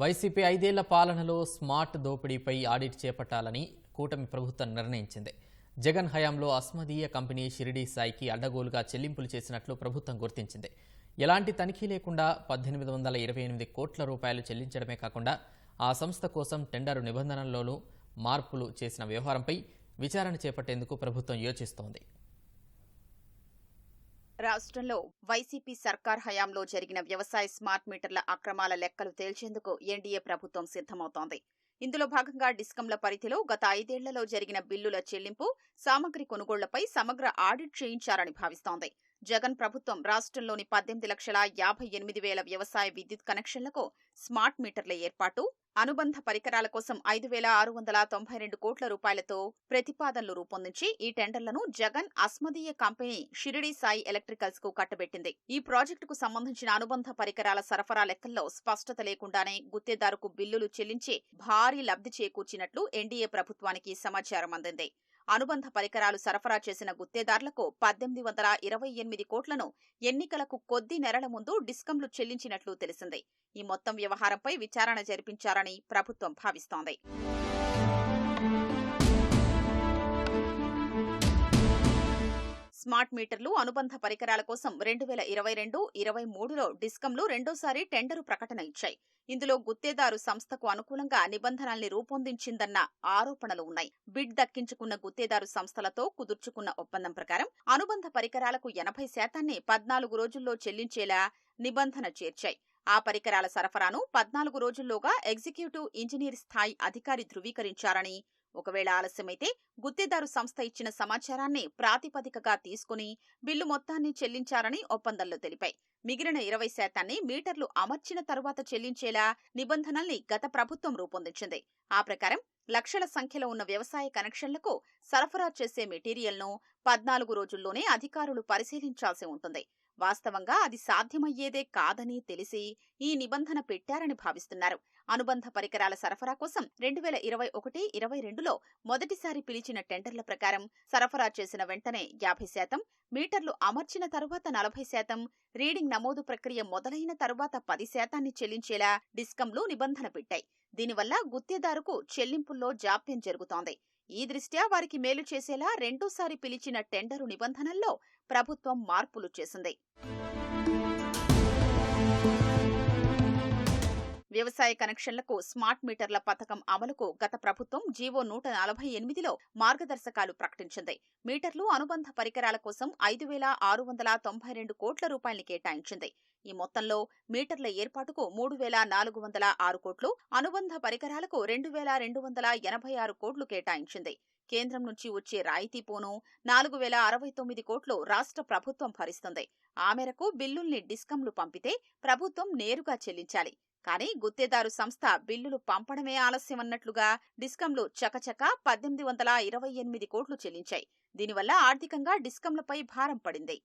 YCP ఐదేళ్ళ పాలనలో smart దోపిడీపై audit చేపట్టాలని కూటమి ప్రభుత్వం నిర్ణయించింది. జగన్ హయాంలో అస్మదీయ కంపెనీ షిరిడీ సాయికి అడ్డగోలుగా చెల్లింపులు చేసినట్లు ప్రభుత్వం గుర్తించింది. ఎలాంటి తనిఖీ లేకుండా పద్దెనిమిది వందల ఇరవై ఎనిమిది కోట్ల రూపాయలు చెల్లించడమే కాకుండా ఆ సంస్థ కోసం టెండరు నిబంధనల్లోనూ మార్పులు చేసిన వ్యవహారంపై విచారణ చేపట్టేందుకు ప్రభుత్వం యోచిస్తోంది. రాష్ట్రంలో వైసీపీ సర్కార్ హయాంలో జరిగిన వ్యవసాయ స్మార్ట్ మీటర్ల అక్రమాల లెక్కలు తేల్చేందుకు ఎన్డీఏ ప్రభుత్వం సిద్ధమవుతోంది. ఇందులో భాగంగా డిస్కంల పరిధిలో గత ఐదేళ్ళలో జరిగిన బిల్లుల చెల్లింపు సామగ్రి కొనుగోళ్ళపై సమగ్ర ఆడిట్ చేయించారని భావిస్తోంది. జగన్ ప్రభుత్వం రాష్ట్రంలోని పద్దెనిమిది లక్షల యాభై ఎనిమిది వేల వ్యవసాయ విద్యుత్ కనెక్షన్లకు స్మార్ట్ మీటర్ల ఏర్పాటు అనుబంధ పరికరాల కోసం ఐదు వేల ఆరు వందల తొంభై రెండు కోట్ల రూపాయలతో ప్రతిపాదనలు రూపొందించి ఈ టెండర్లను జగన్ అస్మదీయ కంపెనీ షిరిడి సాయి ఎలక్ట్రికల్స్కు కట్టబెట్టింది. ఈ ప్రాజెక్టుకు సంబంధించిన అనుబంధ పరికరాల సరఫరా లెక్కల్లో స్పష్టత లేకుండానే గుత్తేదారుకు బిల్లులు చెల్లించి భారీ లబ్ధి చేకూర్చినట్లు ఎన్డీఏ ప్రభుత్వానికి సమాచారం అందింది. అనుబంధ పరికరాలు సరఫరా చేసిన గుత్తేదారులకు పద్దెనిమిది వందల ఇరవై ఎనిమిది కోట్లను ఎన్నికలకు కొద్ది నెలల ముందు డిస్కంలు చెల్లించినట్లు తెలిసింది. ఈ మొత్తం వ్యవహారంపై విచారణ జరిపించారని ప్రభుత్వం భావిస్తోంది. స్మార్ట్ మీటర్లు అనుబంధ పరికరాల కోసం రెండు వేల ఇరవై రెండు ఇరవై మూడులో డిస్కంలు రెండోసారి టెండరు ప్రకటన ఇచ్చాయి. ఇందులో గుత్తేదారు సంస్థకు అనుకూలంగా నిబంధనల్ని రూపొందించిందన్న ఆరోపణలు ఉన్నాయి. బిడ్ దక్కించుకున్న గుత్తేదారు సంస్థలతో కుదుర్చుకున్న ఒప్పందం ప్రకారం అనుబంధ పరికరాలకు ఎనభై శాతాన్ని పద్నాలుగు రోజుల్లో చెల్లించేలా నిబంధన చేర్చాయి. ఆ పరికరాల సరఫరాను పద్నాలుగు రోజుల్లోగా ఎగ్జిక్యూటివ్ ఇంజనీర్ స్థాయి అధికారి ధృవీకరించారని ఒకవేళ ఆలస్యమైతే గుత్తేదారు సంస్థ ఇచ్చిన సమాచారాన్ని ప్రాతిపదికగా తీసుకుని బిల్లు మొత్తాన్ని చెల్లించారని ఒప్పందంలో తెలిపాయి. మిగిలిన ఇరవై శాతాన్ని మీటర్లు అమర్చిన తరువాత చెల్లించేలా నిబంధనల్ని గత ప్రభుత్వం రూపొందించింది. ఆ ప్రకారం లక్షల సంఖ్యలో ఉన్న వ్యవసాయ కనెక్షన్లకు సరఫరా చేసే మెటీరియల్ను పద్నాలుగు రోజుల్లోనే అధికారులు పరిశీలించాల్సి ఉంటుంది. వాస్తవంగా అది సాధ్యమయ్యేదే కాదని తెలిసి ఈ నిబంధన పెట్టారని భావిస్తున్నారు. అనుబంధ పరికరాల సరఫరా కోసం రెండు వేల ఇరవై ఒకటి ఇరవై రెండులో మొదటిసారి పిలిచిన టెండర్ల ప్రకారం సరఫరా చేసిన వెంటనే యాభై శాతం మీటర్లు అమర్చిన తరువాత నలభై శాతం రీడింగ్ నమోదు ప్రక్రియ మొదలైన తరువాత పది శాతాన్ని చెల్లించేలా డిస్కంలు నిబంధన పెట్టాయి. దీనివల్ల గుత్తేదారుకు చెల్లింపుల్లో జాప్యం జరుగుతోంది. ఈ దృష్ట్యా వారికి మేలు చేసేలా రెండోసారి పిలిచిన టెండరు నిబంధనల్లో ప్రభుత్వం మార్పులు చేసింది. వ్యవసాయ కనెక్షన్లకు స్మార్ట్ మీటర్ల పథకం అమలుకు గత ప్రభుత్వం జీవో నూట నలభై ఎనిమిదిలో మార్గదర్శకాలు ప్రకటించింది. మీటర్లు అనుబంధ పరికరాల కోసం ఐదు వేల ఆరు వందల తొంభై రెండు కోట్ల రూపాయలు కేటాయించింది. ఈ మొత్తంలో మీటర్ల ఏర్పాటుకు మూడు వేల నాలుగు వందల ఆరు కోట్లు అనుబంధ పరికరాలకు రెండు వేల రెండు వందల ఎనభై ఆరు కోట్లు కేటాయించింది. కేంద్రం నుంచి వచ్చే రాయితీ పోను నాలుగు వేల అరవై తొమ్మిది కోట్లు రాష్ట్ర ప్రభుత్వం భరిస్తుంది. ఆ మేరకు బిల్లుల్ని డిస్కంలు పంపితే ప్రభుత్వం నేరుగా చెల్లించాలి. కానీ గుత్తేదారు సంస్థ బిల్లులు పంపడమే ఆలస్యమన్నట్లుగా డిస్కంలు చకచక పద్దెనిమిది వందల ఇరవై ఎనిమిది కోట్లు చెల్లించాయి. దీనివల్ల ఆర్థికంగా డిస్కంలపై భారం పడింది.